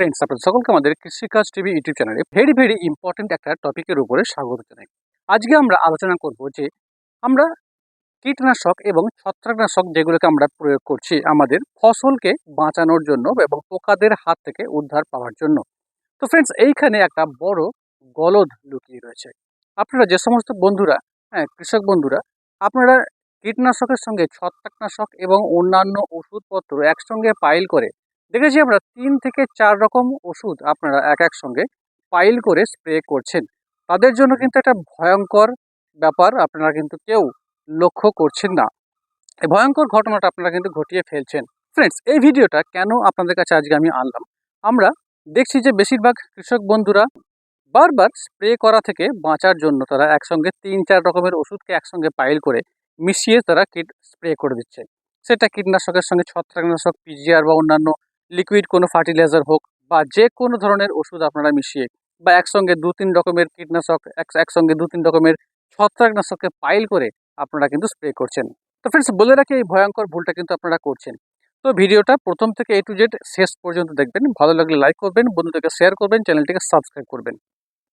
Friends আপনাদের সকলকে আমাদের কৃষিকাজ টিভি ইউটিউব চ্যানেলে ভেরি ভেরি ইম্পর্টেন্ট একটা টপিকের উপরে স্বাগত জানাই। আজকে আমরা আলোচনা করব যে আমরা কীটনাশক এবং ছত্রাকনাশক যেগুলোকে আমরা প্রয়োগ করছি আমাদের ফসলকে বাঁচানোর জন্য এবং পোকাদের হাত থেকে উদ্ধার পাওয়ার জন্য। তো ফ্রেন্ডস এইখানে একটা বড় গলদ লুকিয়ে রয়েছে। আপনারা যে সমস্ত বন্ধুরা হ্যাঁ কৃষক বন্ধুরা, আপনারা কীটনাশকের সঙ্গে ছত্রাকনাশক এবং অন্যান্য ওষুধপত্র একসঙ্গে পাইল করে দেখেছি আমরা তিন থেকে চার রকম ওষুধ আপনারা এক এক সঙ্গে পাইল করে স্প্রে করছেন। তাদের জন্য কিন্তু একটা ভয়ঙ্কর ব্যাপার আপনারা কিন্তু কেউ লক্ষ্য করছেন না। এই ভয়ঙ্কর ঘটনাটা আপনারা কিন্তু ঘটিয়ে ফেলছেন। ফ্রেন্ডস এই ভিডিওটা কেন আপনাদের কাছে আজকে আমি আনলাম? আমরা দেখছি যে বেশিরভাগ কৃষক বন্ধুরা বারবার স্প্রে করা থেকে বাঁচার জন্য তারা একসঙ্গে তিন চার রকমের ওষুধকে একসঙ্গে পাইল করে মিশিয়ে তারা কীট স্প্রে করে দিচ্ছে। সেটা কীটনাশকের সঙ্গে ছত্রাকনাশক পিজিআর বা অন্যান্য লিকুইড কোনো ফার্টিলাইজার হোক বা যে কোনো ধরনের ওষুধ আপনারা মিশিয়ে বা একসঙ্গে দু তিন রকমের কীটনাশক, এক- একসঙ্গে দু তিন রকমের ছত্রাকনাশককে পাইল করে আপনারা কিন্তু স্প্রে করছেন। তো ফ্রেন্ডস বলে রাখি এই ভয়ঙ্কর ভুলটা কিন্তু আপনারা করছেন। তো ভিডিওটা প্রথম থেকে এ টু জেড শেষ পর্যন্ত দেখবেন। ভালো লাগলে লাইক করবেন, বন্ধুদেরকে শেয়ার করবেন, চ্যানেলটিকে সাবস্ক্রাইব করবেন।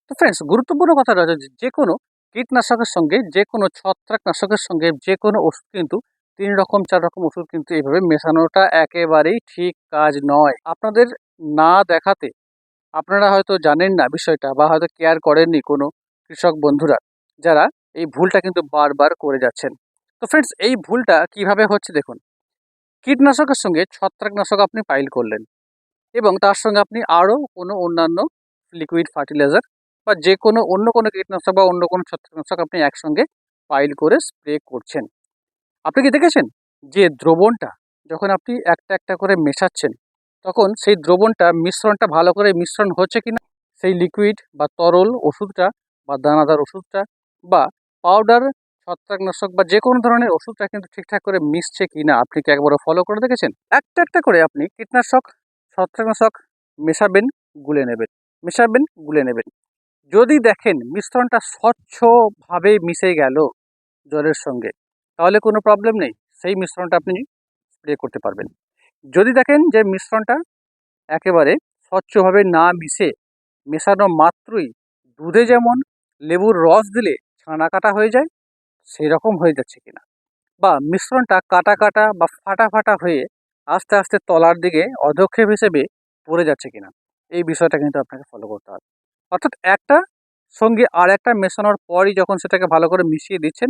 তো ফ্রেন্ডস গুরুত্বপূর্ণ কথা রয়েছে যে কোনো কীটনাশকের সঙ্গে, যে কোনো ছত্রাকনাশকের সঙ্গে, যে কোনো ওষুধ কিন্তু তিন রকম, চার রকম ওষুধ কিন্তু এইভাবে মেশানোটা একেবারেই ঠিক কাজ নয়। আপনাদের না দেখাতে আপনারা হয়তো জানেন না বিষয়টা বা হয়তো কেয়ার করেননি কোনো কৃষক বন্ধুরা যারা এই ভুলটা কিন্তু বারবার করে যাচ্ছেন। তো ফ্রেন্ডস এই ভুলটা কীভাবে হচ্ছে দেখুন, কীটনাশকের সঙ্গে ছত্রাকনাশক আপনি পাইল করলেন এবং তার সঙ্গে আপনি আরও কোনো অন্যান্য লিকুইড ফার্টিলাইজার বা যে কোনো অন্য কোনো কীটনাশক বা অন্য কোনো ছত্রাকনাশক আপনি একসঙ্গে পাইল করে স্প্রে করছেন। আপনি কি দেখেছেন? যে দ্রবণটা যখন আপনি একটা একটা করে মেশাচ্ছেন, তখন সেই দ্রবণটা মিশ্রণটা ভালো করে মিশ্রণ হচ্ছে কিনা, সেই লিকুইড বা তরল ওষুধটা বা দানাদার ওষুধটা বা পাউডার ছত্রাকনাশক বা যে কোনো ধরনের ওষুধটা কিন্তু ঠিকঠাক করে মিশছে কিনা, আপনি কি একবারও ফলো করে দেখেছেন? একটা একটা করে আপনি কীটনাশক, ছত্রাকনাশক মেশাবেন, গুলে নেবেন, মেশাবেন, গুলে নেবেন। যদি দেখেন মিশ্রণটা স্বচ্ছভাবে মিশে গেল জলের সঙ্গে তাহলে কোনো প্রবলেম নেই। সেই মিশ্রণটা আপনি স্প্রে করতে পারবেন। যদি দেখেন যে মিশ্রণটা একেবারে স্বচ্ছভাবে না মিশে, মেশানো মাত্রই দুধে যেমন লেবুর রস দিলে ছানা কাটা হয়ে যায় সেই রকম হয়ে যাচ্ছে কিনা। বা মিশ্রণটা কাটা কাটা বা ফাটা ফাটা হয়ে আস্তে আস্তে তলার দিকে অধক্ষেপ হিসেবে পড়ে যাচ্ছে কিনা, এই বিষয়টা কিন্তু আপনাকে ফলো করতে হবে। অর্থাৎ একটা সঙ্গে আর একটা মেশানোর পরই যখন সেটাকে ভালো করে মিশিয়ে দিচ্ছেন,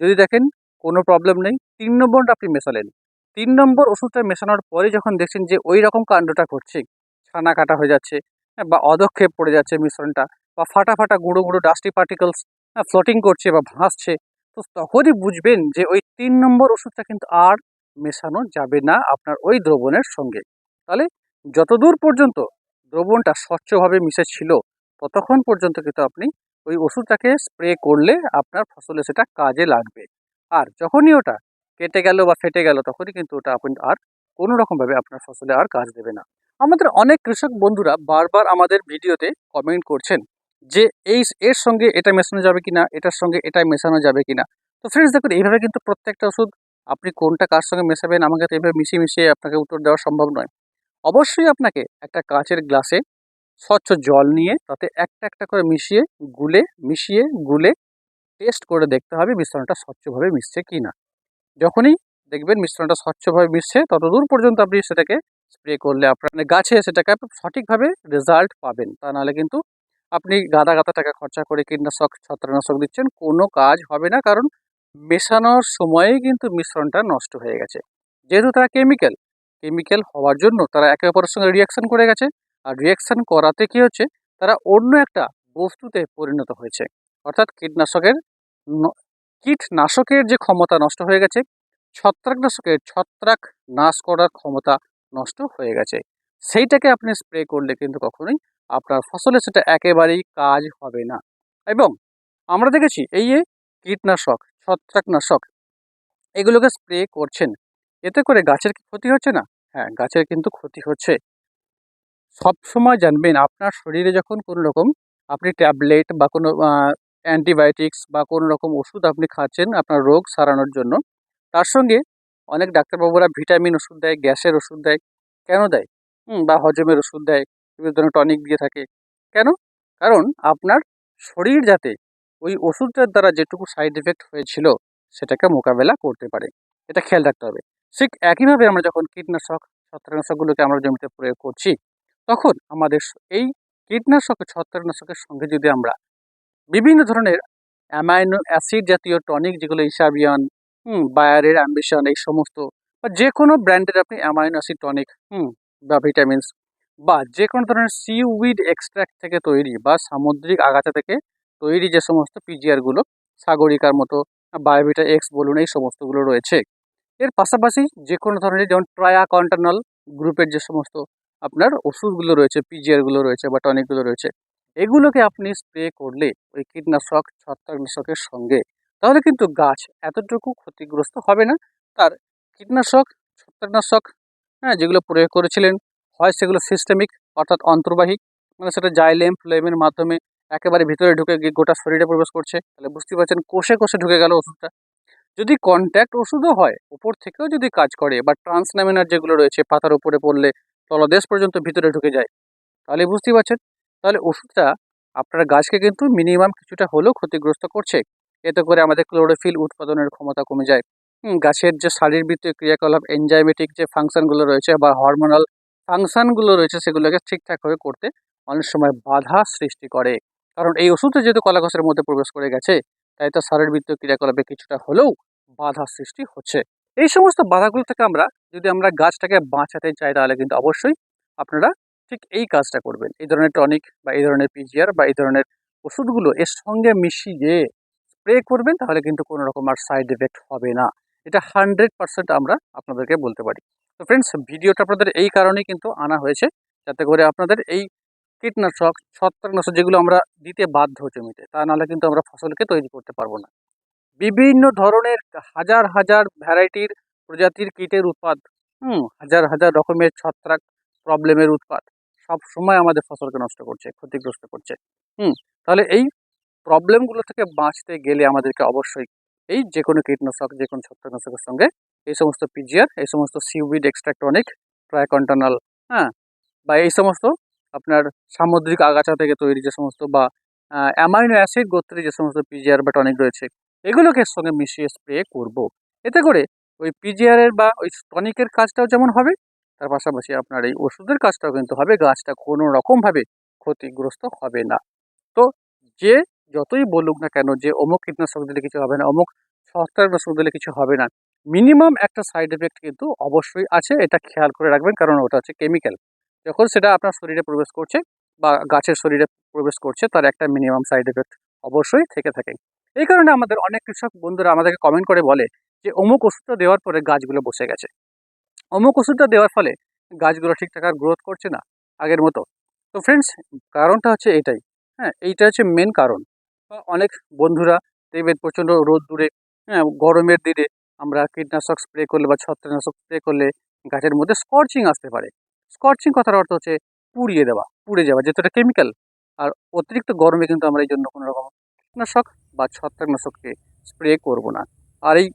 যদি দেখেন কোনো প্রবলেম নেই। তিন নম্বরটা আপনি মেশালেন। তিন নম্বর ওষুধটা মেশানোর পরে যখন দেখছেন যে ওই রকম কাণ্ডটা ঘটছে ছানা কাটা হয়ে যাচ্ছে হ্যাঁ, বা অদক্ষেপ পড়ে যাচ্ছে মিশ্রণটা বা ফাটা ফাটা গুঁড়ো গুঁড়ো ডাস্টি পার্টিকলস ফ্লোটিং করছে বা ভাসছে তো তখনই বুঝবেন যে ওই তিন নম্বর ওষুধটা কিন্তু আর মেশানো যাবে না আপনার ওই দ্রবণের সঙ্গে। তাহলে যতদূর পর্যন্ত দ্রবণটা স্বচ্ছভাবে মিশে ছিল ততক্ষণ পর্যন্ত কিন্তু আপনি ওই ওষুধটাকে স্প্রে করলে আপনার ফসলে সেটা কাজে লাগবে। আর যখনই ওটা কেটে গেল বা ফেটে গেল, তখনই কিন্তু ওটা আপনি আর কোনো রকমভাবে আপনার ফসলে আর কাজ দেবে না। আমাদের অনেক কৃষক বন্ধুরা বারবার আমাদের ভিডিওতে কমেন্ট করছেন যে, এই এর সঙ্গে এটা মেশানো যাবে কি না এটার সঙ্গে এটা মেশানো যাবে কি না তো ফ্রেন্ডস দেখুন, এইভাবে কিন্তু প্রত্যেকটা ওষুধ আপনি কোনটা কার সঙ্গে মেশাবেন, আমাকে তো এইভাবে মিশিয়ে মিশিয়ে আপনাকে উত্তর দেওয়া সম্ভব নয়। অবশ্যই আপনাকে একটা কাঁচের গ্লাসে স্বচ্ছ জল নিয়ে তাতে একটা একটা করে মিশিয়ে, গুলে মিশিয়ে, গুলে টেস্ট করে দেখতে হবে মিশ্রণটা স্বচ্ছভাবে মিশছে কি না যখনই দেখবেন মিশ্রণটা স্বচ্ছভাবে মিশছে, ততদূর পর্যন্ত আপনি সেটাকে স্প্রে করলে আপনার মানে গাছে সেটাকে সঠিকভাবে রেজাল্ট পাবেন। তা নাহলে কিন্তু আপনি গাদা গাদা টাকা খরচা করে কীটনাশক, ছত্রাকনাশক দিচ্ছেন, কোনো কাজ হবে না, কারণ মেশানোর সময়েই কিন্তু মিশ্রণটা নষ্ট হয়ে গেছে। যেহেতু তারা কেমিক্যাল কেমিক্যাল হওয়ার জন্য তারা একে অপরের সঙ্গে রিয়াকশান করে গেছে। আর রিয়াকশান করাতে কী হচ্ছে? তারা অন্য একটা বস্তুতে পরিণত হয়েছে। অর্থাৎ কীটনাশকের কীটনাশকের যে ক্ষমতা নষ্ট হয়ে গেছে, ছত্রাকনাশকের ছত্রাক নাশ করার ক্ষমতা নষ্ট হয়ে গেছে। সেইটাকে আপনি স্প্রে করলে কিন্তু কখনোই আপনার ফসলে সেটা একেবারেই কাজ হবে না। এবং আমরা দেখেছি এই যে কীটনাশক, ছত্রাকনাশক, এগুলোকে স্প্রে করছেন। এতে করে গাছের কি ক্ষতি হচ্ছে না? হ্যাঁ গাছের কিন্তু ক্ষতি হচ্ছে। সব সময় জানবেন, আপনার শরীরে যখন কোনো রকম আপনি ট্যাবলেট বা কোনো অ্যান্টিবায়োটিক্স বা কোনো রকম ওষুধ আপনি খাচ্ছেন আপনার রোগ সারানোর জন্য, তার সঙ্গে অনেক ডাক্তারবাবুরা ভিটামিন ওষুধ দেয়, গ্যাসের ওষুধ দেয়। কেন দেয়? বা হজমের ওষুধ দেয়। বিভিন্ন ধরনের টনিক দিয়ে থাকে। কেন? কারণ আপনার শরীর যাতে ওই ওষুধটার দ্বারা যেটুকু সাইড এফেক্ট হয়েছিল, সেটাকে মোকাবেলা করতে পারে। এটা খেয়াল রাখতে হবে। ঠিক একইভাবে আমরা যখন কীটনাশক, ছত্রাকনাশকগুলোকে আমরা জমিতে প্রয়োগ করছি, তখন আমাদের এই কীটনাশক ছত্রাকনাশকের সঙ্গে যদি আমরা বিভিন্ন ধরনের অ্যামাইনো অ্যাসিড জাতীয় টনিক যেগুলো ইসাবিয়ান হুম বায়ারের অ্যাম্বিশন এই সমস্ত বা যে কোনো ব্র্যান্ডের আপনি অ্যামাইনো অ্যাসিড টনিক হুম, বা ভিটামিনস বা যে কোনো ধরনের সিউইড এক্সট্র্যাক্ট থেকে তৈরি বা সামুদ্রিক আগাছা থেকে তৈরি যে সমস্ত পিজিআরগুলো সাগরিকার মতো বায়োভিটা এক্স বলুন, এই সমস্তগুলো রয়েছে। এর পাশাপাশি যে কোনো ধরনের যেমন ট্রায়া কন্টানল গ্রুপের যে সমস্ত আপনার ওষুধগুলো রয়েছে পিজিআরগুলো রয়েছে বা টনিকগুলো রয়েছে এগুলোকে আপনি স্প্রে করলে ওই কীটনাশক, ছত্রাকনাশকের সঙ্গে, তাহলে কিন্তু গাছ এতটুকু ক্ষতিগ্রস্ত হবে না। তার কীটনাশক, ছত্রাকনাশক হ্যাঁ যেগুলো প্রয়োগ করেছিলেন, হয় সেগুলো সিস্টেমিক অর্থাৎ অন্তর্বাহিক মানে সেটা জাইলেম ফ্লেমের মাধ্যমে একেবারে ভিতরে ঢুকে গিয়ে গোটা শরীরে প্রবেশ করছে। তাহলে বুঝতে পারছেন, কোষে কোষে ঢুকে গেল ওষুধটা। যদি কন্ট্যাক্ট ওষুধও হয়, উপর থেকেও যদি কাজ করে, বা ট্রান্সনামিনার যেগুলো রয়েছে, পাতার উপরে পড়লে তলদেশ পর্যন্ত ভিতরে ঢুকে যায়, তাহলে বুঝতেই পারছেন তাহলে ওষুধটা আপনার গাছকে কিন্তু মিনিমাম কিছুটা হলেও ক্ষতিগ্রস্ত করছে। এতে করে আমাদের ক্লোরোফিল উৎপাদনের ক্ষমতা কমে যায়। গাছের যে শারীরবৃত্তীয় ক্রিয়াকলাপ এনজাইমেটিক যে ফাংশনগুলো রয়েছে বা হরমোনাল ফাংশনগুলো রয়েছে, সেগুলোকে ঠিকঠাক ঠিকঠাকভাবে করতে অনেক সময় বাধা সৃষ্টি করে। কারণ এই ওষুধটা যেহেতু কলাকষের মধ্যে প্রবেশ করে গেছে, তাই তো শারীরবৃত্তীয় ক্রিয়াকলাপে কিছুটা হলেও বাধা সৃষ্টি হচ্ছে। এই সমস্ত বাধাগুলো থেকে আমরা যদি আমরা গাছটাকে বাঁচাতে চাই, তাহলে কিন্তু অবশ্যই আপনারা ঠিক এই কাজটা করবেন। এই ধরনের টনিক বা এই ধরনের পিজিআর বা এই ধরনের ওষুধগুলো এর সঙ্গে মিশিয়ে স্প্রে করবেন, তাহলে কিন্তু কোনো রকম আর সাইড এফেক্ট হবে না। এটা হান্ড্রেড পার্সেন্ট আমরা আপনাদেরকে বলতে পারি। তো ফ্রেন্ডস, ভিডিওটা আপনাদের এই কারণেই কিন্তু আনা হয়েছে, যাতে করে আপনাদের এই কীটনাশক, ছত্রাকনাশক যেগুলো আমরা দিতে বাধ্য জমিতে, তা নাহলে কিন্তু আমরা ফসলকে তৈরি করতে পারব না। বিভিন্ন ধরনের হাজার হাজার ভ্যারাইটির প্রজাতির কীটের উৎপাদ হুম, হাজার হাজার রকমের ছত্রাক প্রবলেমের উৎপাদ সব সময় আমাদের ফসলকে নষ্ট করছে, ক্ষতিগ্রস্ত করছে হুম, তাহলে এই প্রবলেমগুলো থেকে বাঁচতে গেলে আমাদেরকে অবশ্যই এই যে কোনো কীটনাশক যে কোনো ছত্রাকনাশকের সঙ্গে এই সমস্ত পিজিআর এই সমস্ত সিউইড এক্সট্রাক্টনিক ট্রাইকন্টানাল হ্যাঁ বা এই সমস্ত আপনার সামুদ্রিক আগাছা থেকে তৈরি যে সমস্ত বা অ্যামাইনো অ্যাসিড গোত্রে যে সমস্ত পিজিআর বা টনিক রয়েছে, এগুলোকে সঙ্গে মিশিয়ে স্প্রে করব। এতে করে ওই পিজিআরের বা ওই টনিকের কাজটাও যেমন হবে তার পাশাপাশি আপনার এই ওষুধের কাজটাও কিন্তু হবে, গাছটা কোনো রকমভাবে ক্ষতিগ্রস্ত হবে না। তো যে যতই বলুক না কেন যে অমুক কীটনাশক দিলে কিছু হবে না, অমুক ছত্রাকনাশক দিলে কিছু হবে না, মিনিমাম একটা সাইড এফেক্ট কিন্তু অবশ্যই আছে, এটা খেয়াল করে রাখবেন, কারণ ওটা হচ্ছে কেমিক্যাল। যখন সেটা আপনার শরীরে প্রবেশ করছে বা গাছের শরীরে প্রবেশ করছে, তার একটা মিনিমাম সাইড এফেক্ট অবশ্যই থেকে থাকে। এই কারণে আমাদের অনেক কৃষক বন্ধুরা আমাদেরকে কমেন্ট করে বলে যে অমুক ওষুধটা দেওয়ার পরে গাছগুলো বসে গেছে। অমুক ওষুধটা দেওয়ার ফলে গাছগুলো ঠিকঠাক আর গ্রোথ করছে না আগের মতো। তো ফ্রেন্ডস কারণটা হচ্ছে এটাই। হ্যাঁ এইটা হচ্ছে মেন কারণ। অনেক বন্ধুরা দেখবেন প্রচণ্ড রোদ দূরে হ্যাঁ গরমের দিনে আমরা কীটনাশক স্প্রে করলে বা ছত্রাকনাশক স্প্রে করলে গাছের মধ্যে স্কর্চিং আসতে পারে। স্কর্চিং কথার অর্থ হচ্ছে পুড়িয়ে দেওয়া, পুড়ে যাওয়া যেহেতু কেমিক্যাল আর অতিরিক্ত গরমে কিন্তু আমরা এই জন্য কোনো রকম কীটনাশক বা ছত্রাকনাশককে স্প্রে করব না। আর এই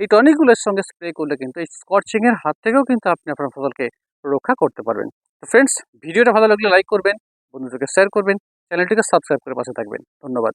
এই টনিকগুলোর সঙ্গে স্প্রে করলে কিন্তু এই স্কর্চিংয়ের হাত থেকেও কিন্তু আপনি আপনার ফসলকে রক্ষা করতে পারবেন। তো ফ্রেন্ডস ভিডিওটা ভালো লাগলে লাইক করবেন, বন্ধুদেরকে শেয়ার করবেন চ্যানেলটিকে সাবস্ক্রাইব করে পাশে থাকবেন। ধন্যবাদ।